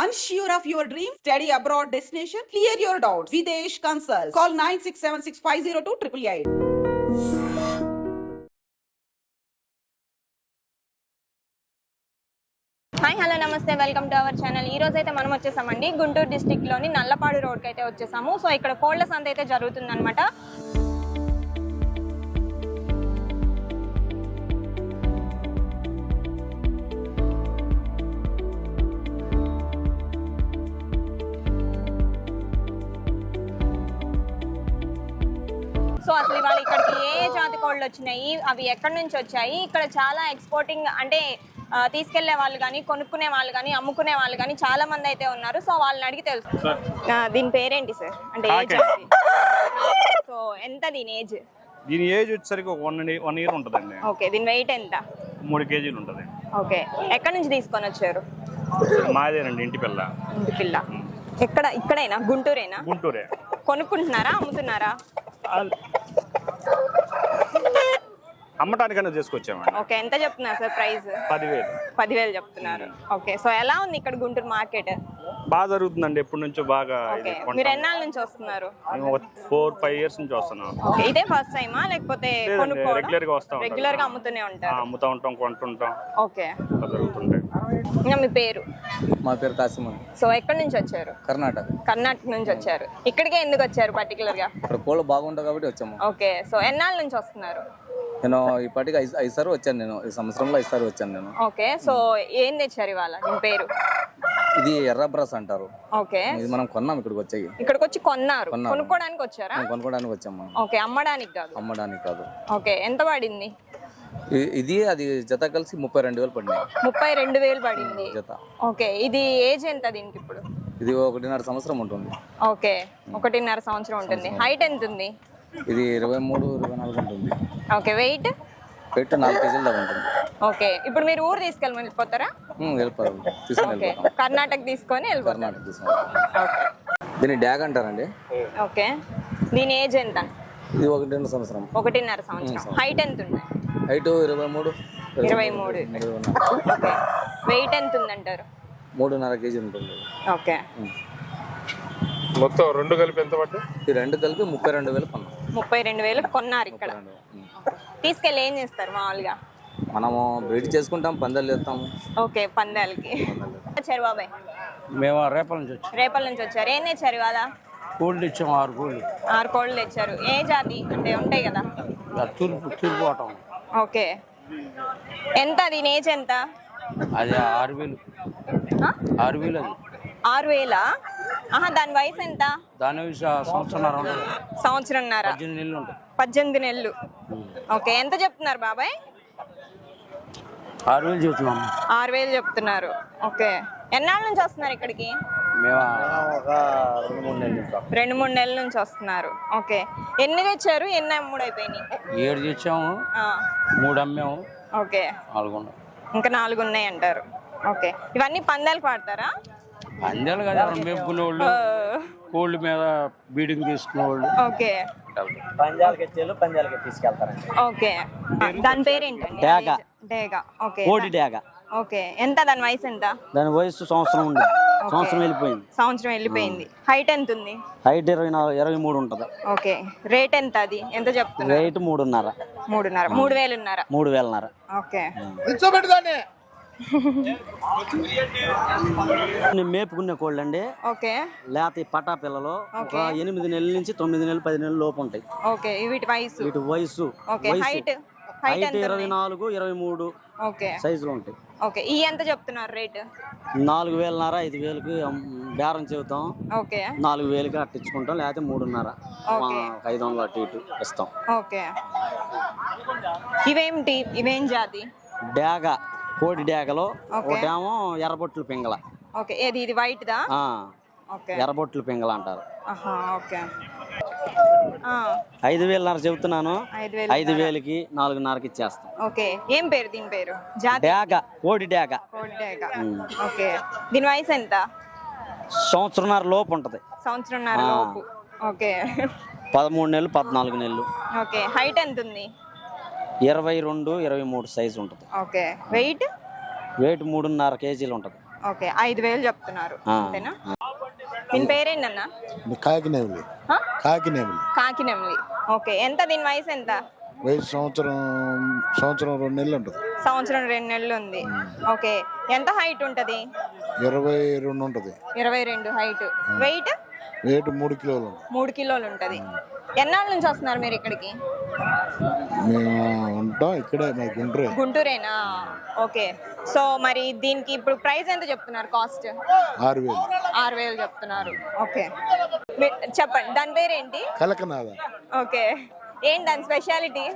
Unsure of your dream? Study abroad destination? Clear your doubts. Videsh Consult. Call 9676502888. Hi hello నమస్తే welcome to our channel ఈ రోజు అయితే మనం వచ్చేసామండి గుంటూరు డిస్టిక్లోని నల్లపాడు రోడ్కి అయితే వచ్చేసాము సో ఇక్కడ కోళ్ళ సంత అయితే జరుగుతుంది అసలు ఇవాళ ఇక్కడికి ఏ ఏ జాతి కోళ్ళు వచ్చినాయి? అవి ఎక్కడి నుంచి వచ్చాయి? ఇక్కడ చాలా ఎక్స్పోర్టింగ్ అంటే తీసుకెళ్ళే వాళ్ళు కానీ కొనుక్కునే వాళ్ళు కానీ అమ్ముకునే వాళ్ళు కానీ చాలా మంది అయితే ఉన్నారు. సో వాళ్ళని అడిగి తెలుసు. దీని పేరేంటి సార్? అంటే ఏ కాకే. జాతి? సో ఎంత దీని ఏజ్ దీని ఏజ్ వచ్చేసరికి ఒక వన్ వన్ ఇయర్ ఉంటుందండి. ఓకే దీని వెయిట్ ఎంత? మూడు కేజీలు ఉంటుంది. ఓకే. ఎక్కడి నుంచి తీసుకొని వచ్చారు? మాదేనండి ఇంటి పిల్ల. ఇంటి పిల్ల. ఎక్కడ ఇక్కడేనా? గుంటూరేనా? గుంటూరే. కొనుక్కుంటున్నారా అమ్ముతున్నారా? ఆ- అమ్మటానికైనా చేసుకొచ్చామండి ఓకే ఎంత చెప్తున్నారు సార్ ప్రైస్? పదివేలు. పదివేలు చెప్తున్నారు. ఓకే సో ఎలా ఉంది ఇక్కడ గుంటూరు మార్కెట్? బాగా జరుగుతుందండి ఎప్పటి నుంచో బాగా ఓకే మీరు ఎన్నాళ్ళ నుంచి వస్తున్నారు? ఫోర్ ఫైవ్ ఇయర్స్ నుంచి వస్తున్నాం. ఓకే ఇదే ఫస్ట్ టైమా లేకపోతే లేదండి, కొనుక్కోవడం? regular గా వస్తా ఉంటాం. రెగ్యులర్గా అమ్ముతూనే ఆ, ఉంటారు అమ్ముతా ఉంటాం కొంటుంటాం. ఓకే. అలా జరుగుతుంటాయి. మీ పేరు? మా పేరు కాసిమన్. సో ఎక్కడి నుంచి వచ్చారు? కర్ణాటక. కర్ణాటక నుంచి వచ్చారు. ఇక్కడికే ఎందుకు వచ్చారు పర్టికులర్గా? ఇక్కడ కోళ్ళు బాగుంటాయి కాబట్టి వచ్చాము. ఓకే సో ఎన్నాళ్ళ నుంచి వస్తున్నారు? నేను ఇప్పటికి సార్లు వచ్చాను నేను. ఈ సంవత్సరంలో ఐదు సార్లు వచ్చాను నేను. ఓకే సో ఏం తెచ్చారు ఇవాళ? మీ పేరు? ఇది ఎర్ర బ్రస్ అంటారు. ఓకే. ఇది మనం కొన్నాం ఇక్కడికి వచ్చాయి. ఇక్కడికి వచ్చి కొన్నారు. కొనుక్కోడానికి వచ్చారా? మేము కొనుక్కోవడానికి వచ్చాము ఓకే అమ్మడానికి కాదు. అమ్మడానికి కాదు. ఓకే ఎంత పడింది? ఇది అది జత కలిసి ముప్పై రెండు వేలు పడినాయి. ముప్పై రెండు వేలు పడింది. జత. ఓకే ఇది ఏజ్ ఎంత దీనికి ఇప్పుడు? ఇది ఒకటిన్నర సంవత్సరం ఉంటుంది. ఓకే ఒకటిన్నర సంవత్సరం ఉంటుంది. హైట్ ఎంత ఉంది ఇది ఇరవై మూడు ఇరవై నాలుగు ఉంటుంది. ఓకే వెయిట్ పెట్టు నాలుగు కేజీల దాకా ఉంటుంది. ఓకే ఇప్పుడు మీరు ఊరు తీసుకెళ్ళి వెళ్ళిపోతారా? ఉమ్, వెళ్ళిపోతాం తీసుకుని ఓకే వెళ్ళిపోతాం. కర్ణాటక తీసుకొని వెళ్ళిపోతారు. కర్ణాటక తీసుకుని ఓకే. దీన్ని డ్యాగ్ అంటారండి. ఓకే దీని ఏజ్ ఎంత? ఇది ఒకటిన్నర సంవత్సరం. ఒకటిన్నర సంవత్సరం. హైట్ ఎంత ఉంది హైట్ ఇరవై మూడు. ఇరవై మూడు. వెయిట్ ఎంత ఉందంటారు? మూడున్నర కేజీ ఉంటుంది. ఓకే. మొత్తం రెండు కలిపి ఎంత పడ్డా ఈ రెండు కలిపి ముప్పై రెండు వేలు కొన్నాం. ముప్పై రెండు వేలు కొన్నారు ఇక్కడ. తీసుకెళ్ళి ఏం చేస్తారు మామూలుగా? మనము బ్రీడ్ చేసుకుంటాం పందాలు చేస్తాము. ఓకే పందాలకి. వచ్చారు బాబాయ్? మేము రేపల నుంచి వచ్చాం. రేపల నుంచి వచ్చారు. ఏం తెచ్చారు ఇవాళ? కోళ్ళు ఇచ్చాము ఆరు కోళ్ళు. ఆరు కోళ్ళు తెచ్చారు. ఏ జాతి? అంటే ఉంటాయి కదా. తూర్పు తూర్పు పోవటం ఓకే. ఎంత దీని ఏజ్ ఎంత? అది ఆరు వేలు? ఆరు వేలు అది. ఆరు వేల? ఆహా దాని వయసు ఎంత? దాని విషయం సంవత్సరంన్నర ఉంటుంది. సంవత్సరంన్నర. పద్దెనిమిది నెలలు పద్దెనిమిది నెలలు. ఓకే ఎంత చెప్తున్నారు బాబాయ్? ఆరు వేలు చెబుతున్నాము ఆరు వేలు చెప్తున్నారు. ఓకే. ఎన్నాళ్ళ నుంచి వస్తున్నారు ఇక్కడికి? మేము? ఒక రెండు మూడు నెలలు ఉంటాం రెండు మూడు నెలల నుంచి వస్తున్నారు. ఓకే. ఎన్ని తెచ్చారు? ఎన్ని అమ్ముడు అయిపోయినాయి? ఏడు తెచ్చాము. ఆ, మూడు అమ్మాము. ఓకే. నాలుగు ఉన్నాయి ఇంకా నాలుగు ఉన్నాయి అంటారు. ఓకే. ఇవన్నీ పందాలకు వాడతారా పందాలు కదా ఎవరు కోళ్ళ మీద బీడింగ్ తీసుకునే వాళ్ళు ఓకే పంజాలకి వచ్చేళ్ళు పంజాలకి తీసుకెళ్తారండి. ఓకే. ఆ, దాని పేరేంటండి? డేగ. డేగ. ఓకే. ఓకే. ఎంత? దాని వయసు ఎంత? దాని వయసు సంవత్సరం ఉంది. సంవత్సరం వెళ్ళిపోయింది. సంవత్సరం వెళ్ళిపోయింది. హైట్ ఎంత ఉంది హైట్ ఇరవై నాలుగు ఇరవై మూడు ఉంటుంది. ఓకే. రేట్ ఎంత అది? ఎంత చెప్తున్నారు? రేట్ మూడున్నర. మూడున్నర. మూడు వేలున్నర. మూడు వేలన్నర. ఓకే. నేను మేపుకునే కోళ్ళు అండి ఓకే. లేత ఈ పటా పిల్లలు ఒక ఎనిమిది నెలల నుంచి తొమ్మిది నెలలు పది నెలల లోపు ఉంటాయి. ఓకే. వీటి వయసు? వీటి వయసు. ఓకే. వయసు. హైట్ హైట్ ఎంత ఇరవై నాలుగు ఇరవై మూడు ఓకే. సైజులు ఉంటాయి. ఓకే. ఈ ఎంత చెప్తున్నారు రేట్? నాలుగు వేలన్నర ఐదు వేలకి బేరం చెబుతాం. ఓకే. నాలుగు వేలకి అట్టించుకుంటాం లేకపోతే మూడున్నర. ఐదు వందలు అటు ఇటు ఇస్తాం. ఓకే. ఇవేమిటి? ఇవేం జాతి? డ్యాగ కోడి డ్యాగలో ఓకే. ఒకటేమో ఎర్రబొట్లు పింగళ. ఓకే. ఏది? ఇది వైట్ దా ఆ, ఓకే. ఎర్రబొట్లు పింగళ అంటారు. ఓకే. ఐదు వేలన్నర చెబుతున్నాను. ఐదు వేలు ఐదు వేలకి నాలుగున్నరకి ఇచ్చేస్తాం. ఓకే. ఏం పేరు దీని పేరు? కోడి కోడిడేగ. ఓకే. దీని వయసు ఎంత? సంవత్సరంన్నర లోపు ఉంటుంది. సంవత్సరంన్నర. లోపు. ఓకే. పదమూడు నెలలు పద్నాలుగు నెలలు. ఓకే. హైట్ ఎంత ఉంది ఇరవై రెండు ఇరవై మూడు సైజు ఉంటుంది. ఓకే. వెయిట్? వెయిట్ మూడున్నర కేజీలు ఉంటుంది. ఓకే. ఐదు వేలు చెప్తున్నారు. అంతేనా? దీని పేరేంటన్నా? కాకినేమిలి? కాకినేమిలి కాకినెమ్లి ఓకే ఎంత దీని వయసు ఎంత? వయసు సంవత్సరం సంవత్సరం రెండు నెలలు ఉంటుంది. సంవత్సరం రెండు నెలలు ఉంది. ఓకే ఎంత హైట్ ఉంటది? ఇరవై రెండు ఉంటుంది. ఇరవై రెండు హైట్. వెయిట్? వెయిట్ మూడు కిలోలు మూడు కిలోలు ఉంటది. ఎన్నాళ్ళ నుంచి వస్తున్నారు మీరు ఇక్కడికి? మేము ఉంటాం ఇక్కడే మా గుండ్రే గుంటూరేనా? ఓకే. సో మరి దీనికి ఇప్పుడు ప్రైస్ ఎంత చెప్తున్నారు కాస్ట్? ఆరు వేలు. ఆరు వేలు చెప్తున్నారు. ఓకే. మీ- చెప్పండి. దాని పేరేంటి? కలకనాద. ఓకే. ఏంటి దాని స్పెషాలిటీ?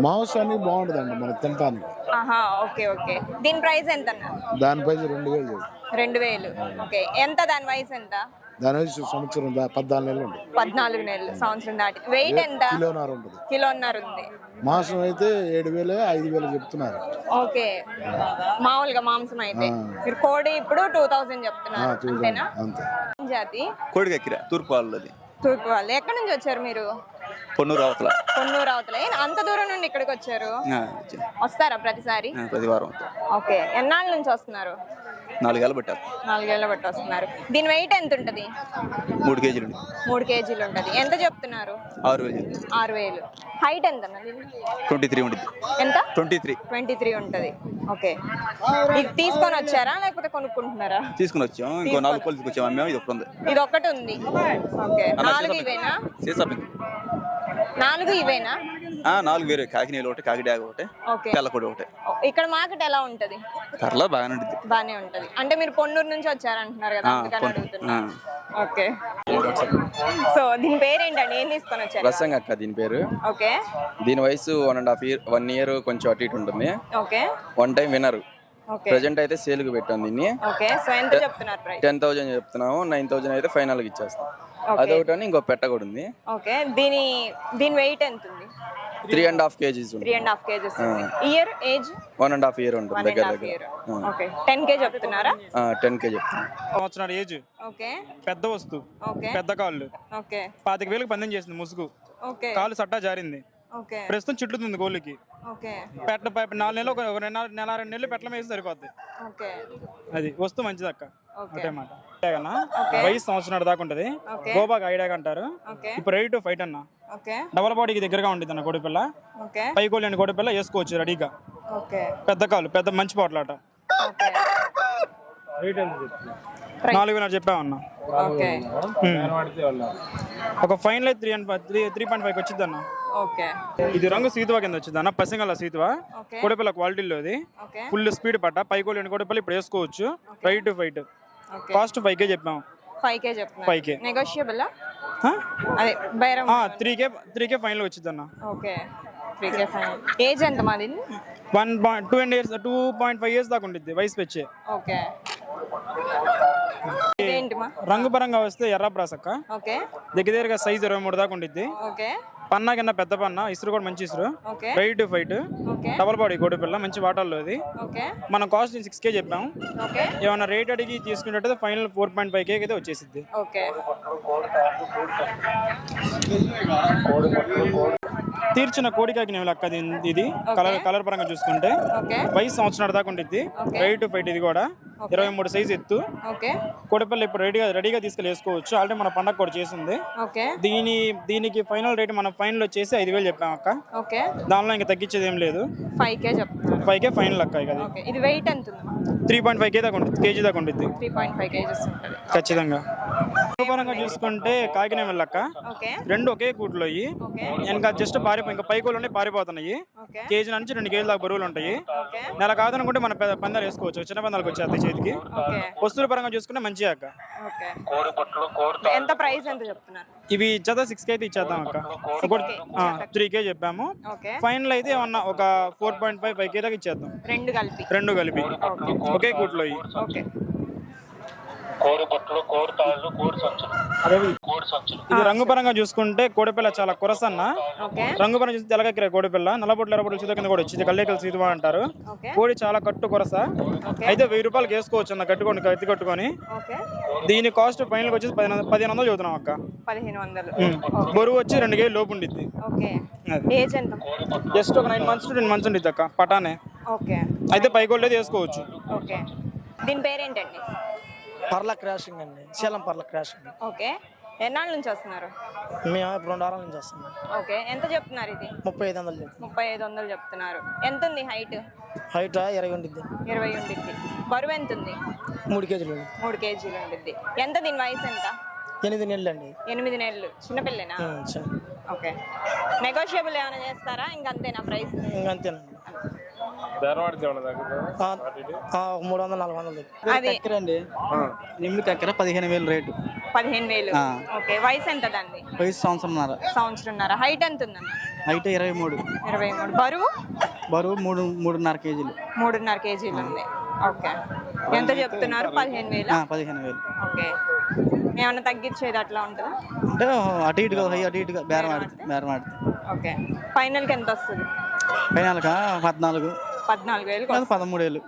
మాంసానికి బాగుంటుందండి మనకి తినటానికి. ఆహా ఓకే ఓకే. దీని ప్రైస్ ఎంత అన్న దానిపై రెండు వేలు చెప్పు రెండు వేలు. ఓకే. ఎంత దాని వయసు ఎంత? దాని వయసు సంవత్సరం దా- పద్నాలుగు నెలలు పద్నాలుగు నెలలు సంవత్సరం దాటి. వెయిట్ ఎంత? కిలోన్నర ఉంటుంది. కిలోన్నర ఉంది. మాంసం అయితే ఏడు వేలు ఐదు వేలు చెప్తున్నారు. ఓకే. మామూలుగా మాంసం అయితే. మీరు కోడి ఇప్పుడు టూ థౌజండ్ ఆ, చెప్తున్నారు అంతేనా? అంతే. ఏం జాతి? కోడిగక్కిర తూర్పు వాళ్ళది. తూర్పు వాళ్ళు ఎక్కడి నుంచి వచ్చారు మీరు? పొన్నూరు అవతల. కొన్నూరు అవతల. ఏ, అంత దూరం నుండి ఇక్కడికి వచ్చారు? ఆ, వచ్చా. వస్తారా ప్రతిసారి? ఆ, ప్రతి వారం. ఓకే. ఎన్నాళ్ళ నుంచి వస్తున్నారు? నాలుగేళ్ళు పెట్టారు. నాలుగేళ్ళ బట్టి వస్తున్నారు దీని వెయిట్ ఎంత ఉంటుంది మూడు కేజీలు ఉంది. మూడు కేజీలు ఉంటుంది. ఎంత చెప్తున్నారు? ఆరు వేలు. ఆరు వేలు. హైట్ ఎంత ట్వంటీ త్రీ ఉంటుంది. ఎంత? Twenty three. ట్వంటీ త్రీ ఉంటుంది. ఓకే. ఇది తీసుకొని వచ్చారా? లేకపోతే కొనుక్కుంటున్నారా? తీసుకుని వచ్చాం. ఇంకో నాలుగు కోళ్ళు తీసుకొచ్చాం అమ్మాం. ఇది ఒకటి ఉంది. ఇది ఒక్కటి ఉంది. ఓకే. అన్న, నాలుగు సీసా ఇవేనా? సీసా పింక్. నాలుగు ఇవేనా? నాలుగు వేరే. కాకినీళ్ళు ఒకటి కాకిడాగ ఒకటి ఓకే. తెల్లకొడి ఒకటి. ఇక్కడ మార్కెట్ ఎలా ఉంటది? పర్లా బాగానే ఉంటుంది బానే ఉంటది. అంటే మీరు పొన్నూరు నుంచి వచ్చారంటున్నారు కదా అందుకని అడుగుతున్నా. ఓకే. సో దీని పేరేంటండి? ఏం తీసుకొని వచ్చారు? ప్రసంగ అక్క దీని పేరు. ఓకే. దీని వయసు one and half year one year కొంచెం అటు ఇటు ఉంటుంది. ఓకే. వన్ టైం వినరు ఓకే. ప్రజెంట్ అయితే సేల్కి పెట్టాం దీన్ని. ఓకే సో ఎంత చెప్తున్నారు ప్రైస్ టెన్ థౌజండ్ చెప్తున్నాము నైన్ థౌజండ్ అయితే ఫైనల్గా ఇచ్చేస్తాం. ఓకే. అదొకటి అని ఇంకో పెట్ట కూడా ఉంది. ఓకే దీని దీని వెయిట్ ఎంత ఉంది? Three and half kgs three and half kgs year age one and half year ఉంటుంది దగ్గర దగ్గర. ఓకే టెన్ కే చెప్తున్నారా? టెన్ కే చెప్తాను సంవత్సరాల ఏజ్? ఓకే. పెద్ద వస్తువు. ఓకే. పెద్ద కాళ్ళు. ఓకే. పాతిక వేలకు పందెం చేసింది ముసుగు. ఓకే. కాలు సట్టా జారింది. ప్రస్తుతం చుట్టుతుంది ఓకే. పెట్ట ప- నాలుగు నెలలు ఒక నెల నెల రెండు నెలలు పెట్టల వేసి సరిపోద్ది. ఓకే. అది వస్తువు మంచిది అక్క. ఓకే. ఒకటే మాట. అంతేగానా? వయసు సంవత్సరం దాకా ఉంటుంది. ఓకే. గోబాగా ఐడాగా అంటారు. ఓకే. ఇప్పుడు రెడీ టు ఫైట్ అన్న. ఓకే. డబల్ బాడీకి దగ్గరగా ఉంటుంది అన్న కోడిపిల్ల ఓకే. పై కోళ్ళని కోడిపిల్ల వేసుకోవచ్చు రెడీగా. ఓకే. పెద్ద కాలు పెద్ద మంచి పోట్లాట. ఓకే. నాలుగు వేల చెప్పామన్నా ఓకే. ఒక final three and three three point five వచ్చింది అన్న ఓకే. ఇది రంగు సీతువా కింద వచ్చింది అన్న పసింగల సీతువా? కోడిపిల్ల క్వాలిటీలో ఇది. ఫుల్ స్పీడ్ పట్ట. పైకి లేని కోడిపిల్ల ఇప్పుడు వేసుకోవచ్చు. Five to fight cost five K చెప్పాము ఫైవ్ కే చెప్తున్నారు ఫైవ్ కే నెగోషియబుల్ అదే Bairam three K three K final వచ్చింది అన్న okay. Three K five age ఎంత మాది? One point two and years two point five years దాకా ఉంటుంది వయసు పెచ్చే. ఓకే. రంగు పరంగా వస్తే ఎర్ర అక్క ఓకే. దగ్గర దగ్గరగా సైజ్ ఇరవై మూడు దాకా ఉండిద్ది. ఓకే. పన్నా కింద పెద్ద పన్న ఇసురు కూడా మంచి ఇసురు. Five to fight okay. Double body కోడిపిల్ల మంచి వాటర్లో ఇది. మనం కాస్ట్ సిక్స్ కే చెప్పాము. ఏమైనా రేట్ అడిగి తీసుకున్నట్టయితే final four point five K అయితే వచ్చేసిద్ది. ఓకే. తీర్చిన కోడికాకి నేను లక్క ఇది- కలర్ కలర్ పరంగా చూసుకుంటే వయసు సంవత్సరం దాకా ఉంటుంది. రైట్ టు ఫైట్ ఇది కూడా. ఇరవై మూడు సైజ్ ఎత్తు. కోడిపల్లి ఇప్పుడు రెడీగా రెడీగా తీసుకెళ్ళి వేసుకోవచ్చు. ఆల్రెడీ మన పండగ కూడా చేసింది. దీని దీనికి ఫైనల్ రేట్ మనం ఫైనల్ వచ్చేసి ఐదు వేలు చెప్పాం అక్క. ఓకే. దానిలో ఇంకా తగ్గించేది ఏం లేదు. ఫైవ్ కే చెప్తున్నారు ఫైవ్ కే ఫైనల్ అక్క ఇక ఇది వెయిట్ ఎంత త్రీ పాయింట్ ఫైవ్ కే దాకా ఉంటుంది కేజీ దాకా ఉంటుంది త్రీ పాయింట్ ఫైవ్ కేజెస్ ఉంటుంది. ఖచ్చితంగా. పరంగా చూసుకుంటే కాకినే వెళ్ళక్క. ఓకే. రెండు ఒకే కూట్లో ఇంకా జస్ట్ పారిపో ఇంకా పైకోలు ఉన్నాయి పారిపోతున్నాయి. కేజీ నుంచి రెండు కేజీల దాకా బరువులు ఉంటాయి. నెల కాదనుకుంటే మన పెద్ద పందాలు వేసుకోవచ్చు. చిన్న పందాలకు వచ్చేది చేతికి. వస్తువుల పరంగా చూసుకుంటే మంచి అక్క. ఓకే. ఎంత ప్రైస్ ఎంత చెప్తున్నారు? ఇవి జత సిక్స్కి అయితే ఇచ్చేద్దాం అక్క. ఒకటి త్రీ కే చెప్పాము. ఫైనల్ అయితే ఏమన్నా ఒక four point five five K దాకా ఇచ్చేద్దాం. రెండు కలిపి. రెండు కలిపి. ఒకే కూట్లో అయ్యి ఓకే ఇది. రంగు పరంగా చూసుకుంటే కోడిపిల్ల చాలా కొరసన్న. ఓకే. రంగు పరంగా చూస్తే తెలగక్కిర కోడిపిల్ల. నల్లబొట్లు ఎర్రబొట్లు సీత కింద కూడా వచ్చింది కల్లేకల సీతువా అంటారు. ఓకే. కోడి చాలా కట్టు కొరస. అయితే వెయ్యి రూపాయలకి వేసుకోవచ్చు అన్న కట్టుకొని కత్తి కట్టుకొని. ఓకే. దీని కాస్ట్ ఫైనల్ వచ్చేసి పదిహేను పదిహేను వందలు చదువుతున్నాం అక్క. పదిహేను వందలు. ఉమ్. బరువు వచ్చి రెండు కేజీ లోపు ఉండిద్ది. ఓకే. అది. ఏజ్ ఎంత? జస్ట్ ఒక nine months to ten months ఉండిద్ది అక్క పటానే. ఓకే. అయితే పైకోళ్ళు వేసుకోవచ్చు ఓకే. దీని పేరేంటండి? పర్ల క్రాషింగ్ అండి. శీలం పర్ల క్రాషింగ్. ఓకే. ఎన్నాళ్ళ నుంచి వస్తున్నారు? మేము ఇప్పుడు రెండు వారాల నుంచి వస్తున్నాం. ఓకే. ఎంత చెప్తున్నారు ఇది? ముప్పై ఐదు వందలు చెప్తున్నాం. ముప్పై ఐదు వందలు చెప్తున్నారు. ఎంత ఉంది హైట్? హైట్ ఇరవై ఉండిద్ది. ఇరవై ఉండిద్ది. బరువు ఎంత ఉంది? మూడు కేజీలు మూడు కేజీలు ఉండిద్ది. ఎంత దీని వయసు ఎంత? ఎనిమిది నెలలు అండి. ఎనిమిది నెలలు. చిన్నపిల్లనా. ఓకే. నెగోషియబుల్ ఏమైనా చేస్తారా? ఇంక అంతేనా ప్రైస్ ఇంక అంతేనండి ఆ, ఆ, ఒక మూడు వందలు నాలుగు వందలు కక్కెర అండి నిమ్మిడి కక్కెర పదిహేను వేలు రేటు. పదిహేను వేలు. ఓకే వయసు ఎంత దాన్ని వయసు సంవత్సరంన్నర. సంవత్సరంన్నర. హైట్ ఎంత ఉందన్న హైట్ ఇరవై మూడు ఇరవై మూడు బరువు? బరువు మూడు మూడున్నర కేజీలు. మూడున్నర కేజీలు ఉంది ఓకే. ఎంత చెప్తున్నారు? పదిహేను వేలు? ఆ, పదిహేను వేలు. ఓకే. ఏమన్నా తగ్గించేది అట్లా ఉంటుందా? అంటే అటు ఇటుగా హై అటు ఇటుగా బేరం ఆడితే బేరం ఆడితే ఓకే. ఫైనల్కి ఎంత వస్తుంది ఫైనల్గా పద్నాలుగు. పద్నాలుగు వేలు పదమూడు వేలు